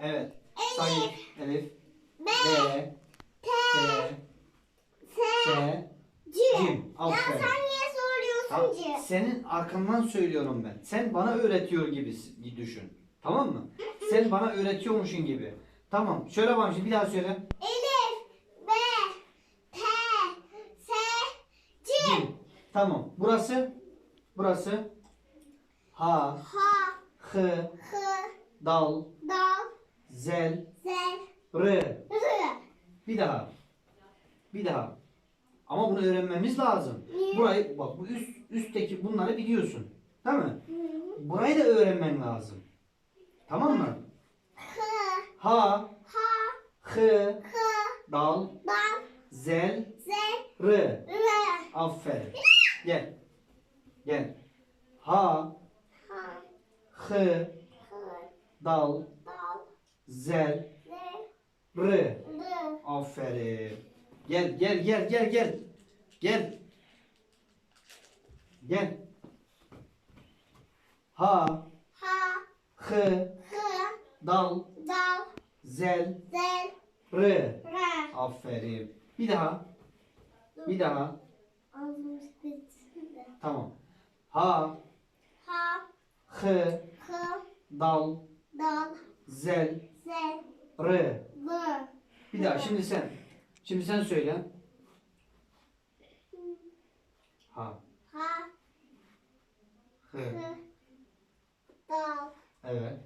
söyledim. Evet. Elif. Sayın Elif. B, B. T, T. S, S. C. Cim. Ya Aferin. sen niye soruyorsun C? Senin arkandan söylüyorum ben. Sen bana öğretiyor gibi düşün. Tamam mı? Sen bana öğretiyormuşsun gibi. Tamam. Şöyle bak şimdi bir daha söyle. Elif, B, T, S, C. Cim. Tamam. Burası? Burası? Ha. H, H. H, Dal. dal, Zel. Z, R. R. Bir daha. Bir daha. Ama bunu öğrenmemiz lazım. Niye? Burayı bak bu üst üstteki bunları biliyorsun. Değil mi? Hı. Burayı da öğrenmen lazım. Tamam mı? H, Ha, H, H, H, dal, dal, zel, Z, r. R. Aferin. Gel. Gel. Ha, H, H, H, dal, dal, zel, r. Aferin. Gel gel gel gel gel. Gel. Gel. Ha, H, H, H, dal, dal, zel, Z, r. R. Aferin. Bir daha. Bir daha. Tamam. Ha, H, H, H, dal, dal, zel, Z, r. R. Bir daha şimdi sen. Şimdi sen söyle. Ha, H, H. H, dal, Evet.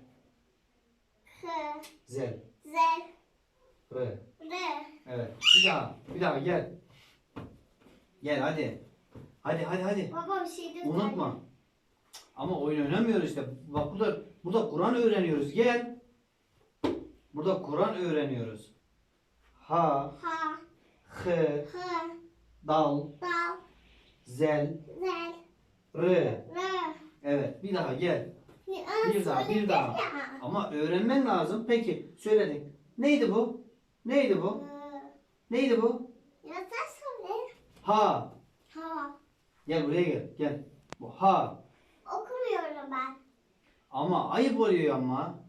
H, Zel, Z, r. R. Evet. Bir daha. Bir daha gel. Gel hadi. Hadi hadi hadi. Baba bir şey. Unutma. Ama oyun oynamıyoruz işte. Bak burada burada Kur'an öğreniyoruz. Gel. Burada Kur'an öğreniyoruz. Ha, H, H, H, dal, dal, zel, Z, r. R. Evet. Bir daha gel. Bir daha, bir daha. ya. Ama öğrenmen lazım. Peki söyledik. Neydi bu? Neydi bu? Neydi bu? Ya sen söyle. Ha. Ha. Gel buraya gel. Gel. Bu ha. Okumuyorum ben. Ama ayıp oluyor ama.